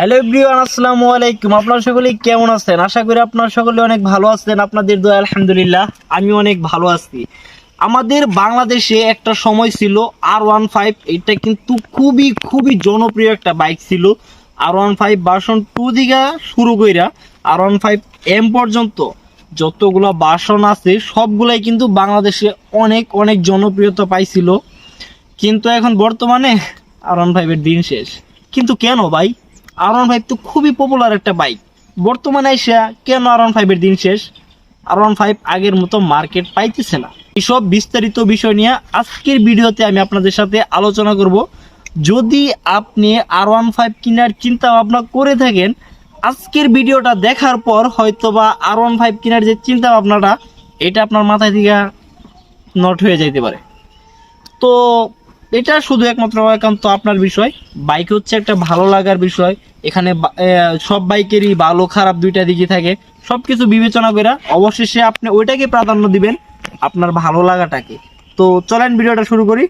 Hello everyone আসসালামু আলাইকুম। আপনারা সকলে কেমন আছেন? আশা করি আপনারা সকলে অনেক ভালো আছেন। আপনাদের দোয়া, আলহামদুলিল্লাহ, আমি অনেক ভালো আছি। আমাদের বাংলাদেশে একটা সময় ছিল আর ওয়ান ফাইভ এটা কিন্তু খুবই খুবই জনপ্রিয় একটা বাইক ছিল। R one five version two দিকে শুরু কইরা আর ওয়ান ফাইভ এম পর্যন্ত যতগুলো ভার্সন আছে, সবগুলাই কিন্তু বাংলাদেশে অনেক অনেক জনপ্রিয়তা পাইছিল। কিন্তু এখন বর্তমানে আর ওয়ান ফাইভের দিন শেষ। কিন্তু কেন ভাই? আর ওয়ান ফাইভ তো খুবই পপুলার একটা বাইক বর্তমানে এসে কেন আর ওয়ান ফাইভের দিন শেষ? আর ওয়ান ফাইভ আগের মতো মার্কেট পাইতেছে না। এইসব বিস্তারিত বিষয় নিয়ে আজকের ভিডিওতে আমি আপনাদের সাথে আলোচনা করব। যদি আপনি আর ওয়ান ফাইভ কেনার চিন্তা ভাবনা করে থাকেন, আজকের ভিডিওটা দেখার পর হয়তোবা আর ওয়ান ফাইভ কেনার যে চিন্তা ভাবনাটা এটা আপনার মাথায় থেকে নট হয়ে যাইতে পারে। তো এটা শুধু একমাত্র একান্ত আপনার বিষয়। বাইক হচ্ছে একটা ভালো লাগার বিষয়। এখানে সব বাইকেরই ভালো, খারাপ দুইটা দিকই থাকে। সব কিছু বিবেচনা করে অবশেষে আপনি ওইটাকে প্রাধান্য দিবেন আপনার ভালো লাগাটাকে। তো চলেন ভিডিওটা শুরু করি।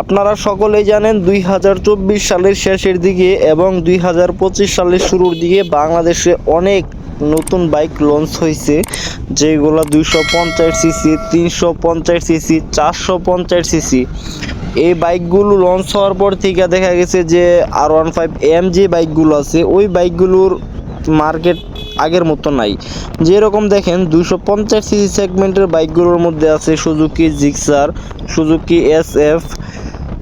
আপনারা সকলেই জানেন দুই হাজার চব্বিশ সালের শেষের দিকে এবং দুই হাজার পঁচিশ সালের শুরুর দিকে বাংলাদেশে অনেক নতুন বাইক লঞ্চ হয়েছে যেগুলো দুইশো পঞ্চাশ সিসি তিনশো পঞ্চাশ সিসি চারশো পঞ্চাশ সিসি এই বাইকগুলো লঞ্চ হওয়ার পর থেকে দেখা গেছে যে আর ওয়ান ফাইভ এম যে বাইকগুলো আছে, ওই বাইকগুলোর মার্কেট আগের মতো নাই। যেরকম দেখেন দুশো পঞ্চাশ সিসি সেগমেন্টের বাইকগুলোর মধ্যে আছে Suzuki Gixxer Suzuki S F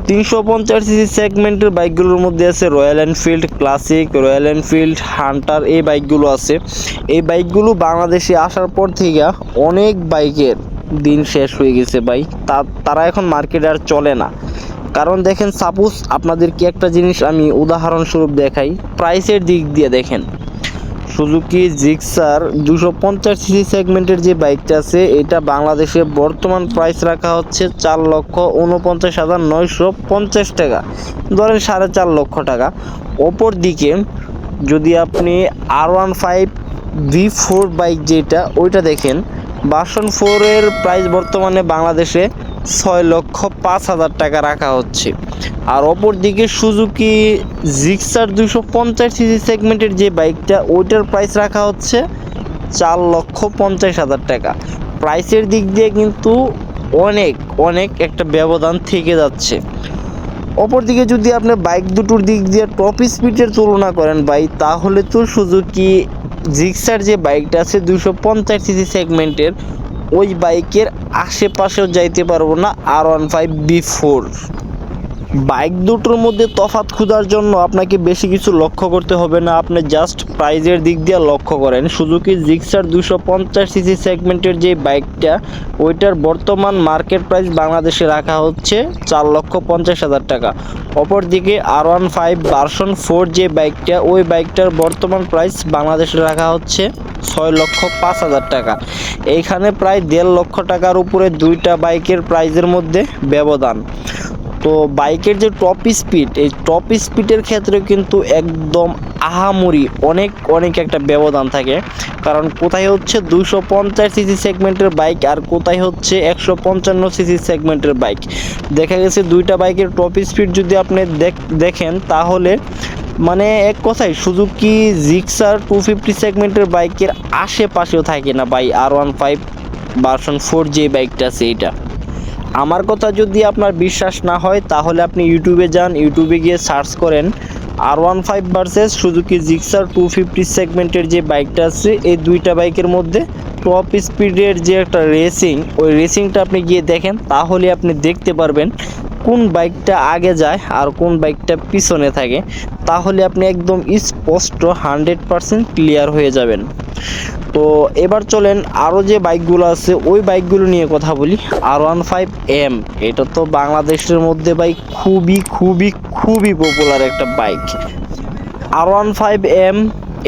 তিনশো পঞ্চাশ সিসি সেগমেন্টের বাইকগুলোর মধ্যে আছে Royal Enfield Classic, Royal Enfield Hunter, এই বাইকগুলো আছে। এই বাইকগুলো বাংলাদেশে আসার পর থেকে অনেক বাইকের দিন শেষ হয়ে গেছে ভাই। তা, তারা এখন মার্কেটে আর চলে না। কারণ দেখেন, সাপোজ আপনাদেরকে একটা জিনিস আমি উদাহরণস্বরূপ দেখাই, প্রাইসের দিক দিয়ে দেখেন। সুজুকি জিক্সার দুশো পঞ্চাশ সিসি সেগমেন্টের যে বাইকটা আছে, এটা বাংলাদেশে বর্তমান প্রাইস রাখা হচ্ছে চার লক্ষ উনপঞ্চাশ হাজার নয়শো পঞ্চাশ টাকা। ধরেন সাড়ে চার লক্ষ টাকা। অপর দিকে যদি আপনি R one five V four bike যেটা, ওইটা দেখেন বাসন ফোরের প্রাইস বর্তমানে বাংলাদেশে ছয় লক্ষ পাঁচ হাজার টাকা রাখা হচ্ছে। আর অপর দিকে সুজুকি জিক্সার দুশো পঞ্চাশ সিসি সেগমেন্টের যে বাইকটা, ওইটার প্রাইস রাখা হচ্ছে চার লক্ষ পঞ্চাশ হাজার টাকা। প্রাইসের দিক দিয়ে কিন্তু অনেক অনেক একটা ব্যবধান থেকে যাচ্ছে। অপরদিকে যদি আপনি বাইক দুটোর দিক দিয়ে টপ স্পিডের তুলনা করেন ভাই, তাহলে তো সুজুকি জিক্সার যে বাইকটা আছে দুশো পঞ্চাশ সিসি সেগমেন্টের ওই বাইকের আশেপাশেও যাইতে পারব না R one five V four bike দুটোর মধ্যে তফাৎ খোঁজার জন্য আপনাকে বেশি কিছু লক্ষ্য করতে হবে না। আপনি জাস্ট প্রাইজের দিক দিয়ে লক্ষ্য করেন। সুজুকি জিক্সার দুশো পঞ্চাশ সিসি সেগমেন্টের যে বাইকটা, ওইটার বর্তমান মার্কেট প্রাইস বাংলাদেশে রাখা হচ্ছে চার লক্ষ পঞ্চাশ হাজার টাকা। অপরদিকে R one five version four যে বাইকটা, ওই বাইকটার বর্তমান প্রাইস বাংলাদেশে রাখা হচ্ছে ছয় লক্ষ পাঁচ হাজার টাকা। এইখানে প্রায় দেড় লক্ষ টাকার উপরে দুইটা বাইকের প্রাইজের মধ্যে ব্যবধান। তো বাইকের যে টপ স্পিড এই টপ স্পিডের ক্ষেত্রে কিন্তু একদম আহামরি অনেক অনেক একটা ব্যবধান থাকে। কারণ কোথায় হচ্ছে দুশো পঞ্চাশ সিসি সেগমেন্টের বাইক আর কোথায় হচ্ছে একশো পঞ্চান্ন সিসি সেগমেন্টের বাইক দেখা গেছে দুইটা বাইকের টপ স্পিড যদি আপনি দেখ- দেখেন তাহলে মানে এক কথায় সুজুকি জিক্সার টু ফিফটি সেগমেন্টের বাইকের আশেপাশেও থাকে না by R one five version four যে বাইকটা আছে এটা আমার কথা যদি আপনার বিশ্বাস না হয়, তাহলে আপনি ইউটিউবে যান, ইউটিউবে গিয়ে সার্চ করেন R one five versus Suzuki Gixxer two fifty সেগমেন্টের যে বাইকটা আছে, এই দুইটা বাইকের মধ্যে টপ স্পিডের যে একটা রেসিং ওই রেসিংটা আপনি গিয়ে দেখেন, তাহলে আপনি দেখতে পারবেন কোন বাইকটা আগে যায় আর কোন বাইকটা পিছনে থাকে, তাহলে আপনি একদম স্পষ্ট হান্ড্রেড পারসেন্ট ক্লিয়ার হয়ে যাবেন। তো এবার চলেন আরও যে বাইকগুলো আছে, ওই বাইকগুলো নিয়ে কথা বলি। আর ওয়ান ফাইভ এম, এটা তো বাংলাদেশের মধ্যে বাইক খুবই খুবই খুবই পপুলার একটা bike. R one five M,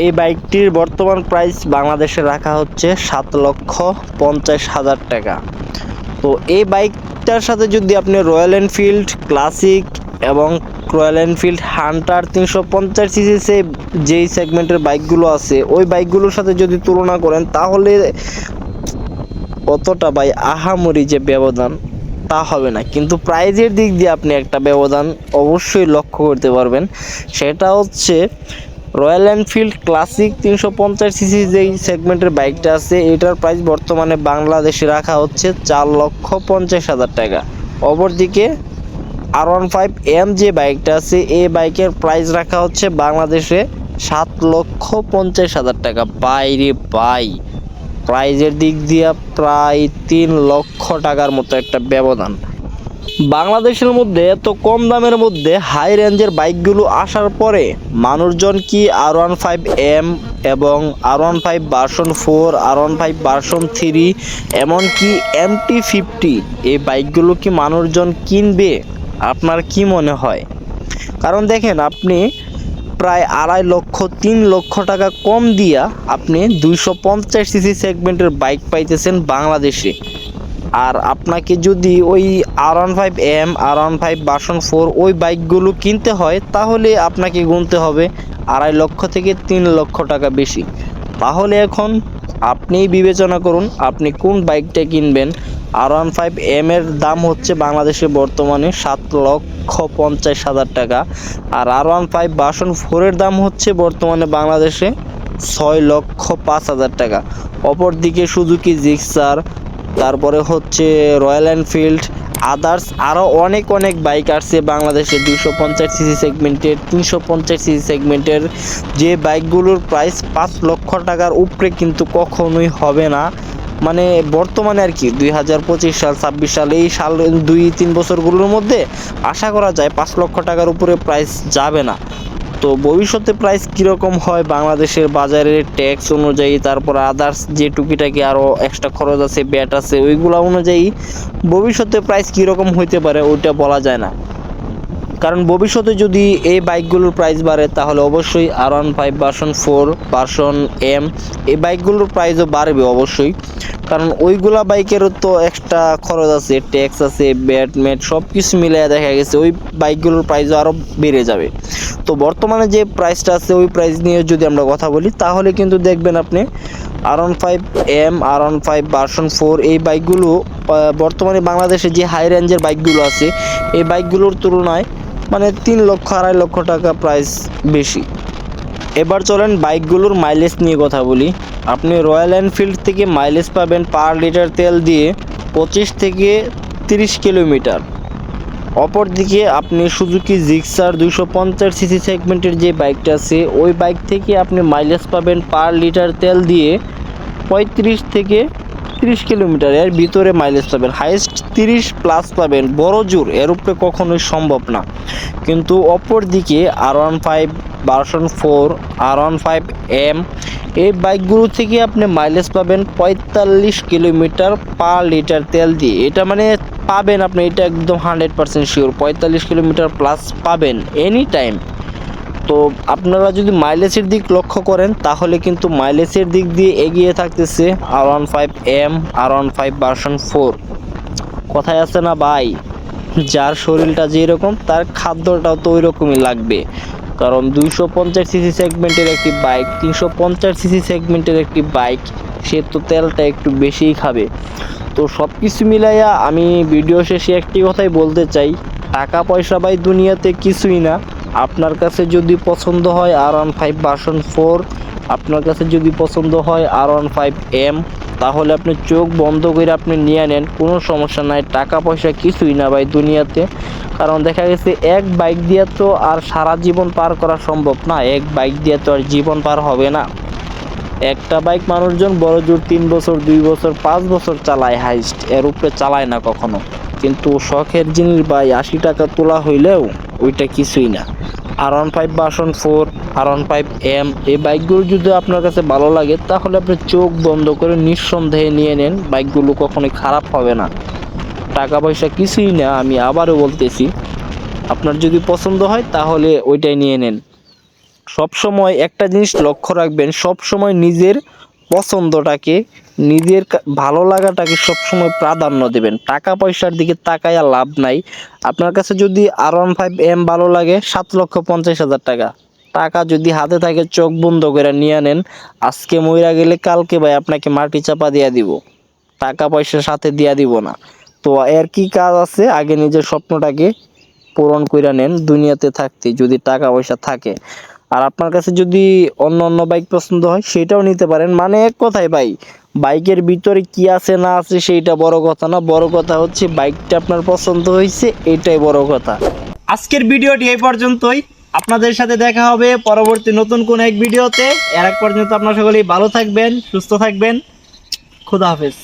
এই বাইকটির বর্তমান প্রাইস বাংলাদেশে রাখা হচ্ছে সাত লক্ষ পঞ্চাশ হাজার টাকা। তো এই বাইকটার সাথে যদি আপনি রয়্যাল এনফিল্ড ক্লাসিক এবং রয়্যাল এনফিল্ড হান্টার তিনশো পঞ্চাশ সিসি যেই সেগমেন্টের বাইকগুলো আছে, ওই বাইকগুলোর সাথে যদি তুলনা করেন, তাহলে কতটা ভাই আহামরি যে ব্যবধান, তা হবে না। কিন্তু প্রাইজের দিক দিয়ে আপনি একটা ব্যবধান অবশ্যই লক্ষ্য করতে পারবেন। সেটা হচ্ছে রয়্যাল এনফিল্ড ক্লাসিক তিনশো পঞ্চাশ সিসি যেই সেগমেন্টের বাইকটা আছে, এটার প্রাইস বর্তমানে বাংলাদেশে রাখা হচ্ছে চার লক্ষ পঞ্চাশ হাজার টাকা। অপরদিকে আর ওয়ান ফাইভ এম যে বাইকটা আছে, এই বাইকের প্রাইস রাখা হচ্ছে বাংলাদেশে সাত লক্ষ পঞ্চাশ হাজার টাকা। বাইরে বাই প্রাইজের দিক দিয়ে প্রায় তিন লক্ষ টাকার মতো একটা ব্যবধান। বাংলাদেশের মধ্যে এত কম দামের মধ্যে হাই রেঞ্জের বাইকগুলো আসার পরে মানুষজন কি আর ওয়ান ফাইভ এম এবং R one five version four R one five version three এমনকি এম টি ফিফটি এই বাইকগুলো কি মানুষজন কিনবে? আপনার কি মনে হয়? কারণ দেখেন, আপনি প্রায় আড়াই লক্ষ, তিন লক্ষ টাকা কম দিয়া আপনি দুইশো পঞ্চাশ সিসি সেগমেন্টের বাইক পাইতেছেন বাংলাদেশে। আর আপনাকে যদি ওই R one five M R one five version four ওই বাইকগুলো কিনতে হয়, তাহলে আপনাকে গুনতে হবে আড়াই লক্ষ থেকে তিন লক্ষ টাকা বেশি। তাহলে এখন আপনিই বিবেচনা করুন, আপনি কোন বাইকটা কিনবেন? আর ওয়ান ফাইভ এম এর দাম হচ্ছে বাংলাদেশে বর্তমানে সাত লক্ষ পঞ্চাশ হাজার টাকা, আর আর ওয়ান ফাইভ বাসন ফোরের দাম হচ্ছে বর্তমানে বাংলাদেশে ছয় লক্ষ পাঁচ হাজার টাকা। অপরদিকে সুজুকি জিক্সার তারপরে হচ্ছে রয়্যাল এনফিল্ড আদার্স আরও অনেক অনেক বাইক আসছে বাংলাদেশে দুশো পঞ্চাশ সিসি সেগমেন্টের তিনশো পঞ্চাশ সিসি সেগমেন্টের যে বাইকগুলোর প্রাইস পাঁচ লক্ষ টাকার উপরে কিন্তু কখনোই হবে না। মানে বর্তমানে আর কি, দুই হাজার পঁচিশ সাল, ছাব্বিশ সাল, এই সাল দুই, তিন বছরগুলোর মধ্যে আশা করা যায় পাঁচ লক্ষ টাকার উপরে প্রাইস যাবে না। তো ভবিষ্যতে প্রাইস কীরকম হয় বাংলাদেশের বাজারের ট্যাক্স অনুযায়ী, তারপর আদার্স যে টুকিটাকি আরও এক্সট্রা খরচ আছে ব্যাট আছে, ওইগুলো অনুযায়ী ভবিষ্যতে প্রাইস কীরকম হইতে পারে, ওইটা বলা যায় না। কারণ ভবিষ্যতে যদি এই বাইকগুলোর প্রাইস বাড়ে, তাহলে অবশ্যই R one five version four version M এই বাইকগুলোর প্রাইসও বাড়বে অবশ্যই। কারণ ওইগুলা বাইকেরও তো এক্সট্রা খরচ আছে ট্যাক্স আছে ব্যাট ম্যাট সব কিছু মিলিয়ে দেখা গেছে, ওই বাইকগুলোর প্রাইসও আরও বেড়ে যাবে। তো বর্তমানে যে প্রাইসটা আছে, ওই প্রাইস নিয়ে যদি আমরা কথা বলি, তাহলে কিন্তু দেখবেন আপনি R one five M R one five version four এই বাইকগুলো বর্তমানে বাংলাদেশে যে হাই রেঞ্জের বাইকগুলো আছে, এই বাইকগুলোর তুলনায় মানে তিন লক্ষ, আড়াই লক্ষ টাকা প্রাইস বেশি। এবার চলেন বাইকগুলোর মাইলেজ নিয়ে কথা বলি। আপনি রয়্যাল এনফিল্ড থেকে মাইলেজ পাবেন পার লিটার তেল দিয়ে পঁচিশ থেকে তিরিশ কিলোমিটার। অপরদিকে আপনি সুজুকি জিক্সার দুশো পঞ্চাশ সিসি সেগমেন্টের যে বাইকটা আছে, ওই বাইক থেকে আপনি মাইলেজ পাবেন পার লিটার তেল দিয়ে পঁয়ত্রিশ থেকে তিরিশ কিলোমিটার এর ভিতরে মাইলেজ পাবেন। হাইস্ট তিরিশ প্লাস পাবেন। বড় জোর এর উপরে কখনোই সম্ভব না। কিন্তু অপর দিকে R one five version four R one five M এই বাইকগুলো থেকে আপনি মাইলেজ পাবেন পঁয়তাল্লিশ কিলোমিটার পার লিটার তেল দিয়ে। এটা মানে পাবেন আপনি, এটা একদম হান্ড্রেড পার্সেন্ট শিওর পঁয়তাল্লিশ কিলোমিটার প্লাস পাবেন এনি টাইম তো আপনারা যদি মাইলেজের দিক লক্ষ্য করেন, তাহলে কিন্তু মাইলেজের দিক দিয়ে এগিয়ে থাকতেছে R one five M R one five version four কথায় আছে না ভাই, যার শরীরটা যেরকম, তার খাদ্যটাও তো ওই রকমই লাগবে। কারণ দুইশো পঞ্চাশ সিসি সেগমেন্টের একটি বাইক তিনশো পঞ্চাশ সিসি সেগমেন্টের একটি বাইক সে তো তেলটা একটু বেশিই খাবে। তো সব কিছু মিলাইয়া আমি ভিডিও শেষে একটি কথাই বলতে চাই টাকা পয়সা ভাই দুনিয়াতে কিছুই না। আপনার কাছে যদি পছন্দ হয় R one five version four আপনার কাছে যদি পছন্দ হয় আর ওয়ান ফাইভ এম তাহলে আপনি চোখ বন্ধ করে আপনি নিয়ে নেন, কোনো সমস্যা নাই, টাকা পয়সা কিছুই না ভাই দুনিয়াতে। কারণ দেখা গেছে এক বাইক দিয়ে তো আর সারা জীবন পার করা সম্ভব না, এক বাইক দিয়ে তো আর জীবন পার হবে না। একটা বাইক মানুষজন বড় জোর তিন বছর, দুই বছর, পাঁচ বছর চালায় হাইস্ট এর উপরে চালায় না কখনো। কিন্তু শখের জিনিস ভাই, আশি টাকা তোলা হইলেও ওইটা কিছুই না। R one five version four R one five M এই বাইকগুলো যদি আপনার কাছে ভালো লাগে, তাহলে আপনি চোখ বন্ধ করে নিঃসন্দেহে নিয়ে নেন। বাইকগুলো কখনোই খারাপ হবে না। টাকা পয়সা কিছুই না, আমি আবারও বলতেছি। আপনার যদি পছন্দ হয়, তাহলে ওইটাই নিয়ে নেন। সব সময় একটা জিনিস লক্ষ্য রাখবেন সব সময় নিজের পছন্দটাকে, নিজের ভালো লাগাটাকে সবসময় প্রাধান্য দেবেন। টাকা পয়সার দিকে তাকায় লাভ নাই। আপনার কাছে যদি আর ওয়ান ফাইভ এম ভালো লাগে, সাত লক্ষ পঞ্চাশ হাজার টাকা। টাকা যদি হাতে থাকে, চোখ বন্ধ করে নিয়ে নেন। আজকে মইরা গেলে কালকে ভাই আপনাকে মাটি চাপা দিয়া দিব। টাকা পয়সার সাথে দিয়া দিব না। তো এর কি কাজ আছে? আগে নিজের স্বপ্নটাকে পূরণ করে নেন, দুনিয়াতে থাকতে যদি টাকা পয়সা থাকে। আর আপনার কাছে যদি অন্য অন্য বাইক পছন্দ হয়, সেটাও নিতে পারেন। মানে এক কথায় ভাই, বাইকের ভিতরে কি আছে না আছে সেইটা বড় কথা না। বড় কথা হচ্ছে বাইকটা আপনার পছন্দ হয়েছে, এটাই বড় কথা। আজকের ভিডিওটি এই পর্যন্তই। আপনাদের সাথে দেখা হবে পরবর্তী নতুন কোন এক ভিডিওতে। এর এক পর্যন্ত আপনারা সকলেই ভালো থাকবেন, সুস্থ থাকবেন। খুদা হাফেজ।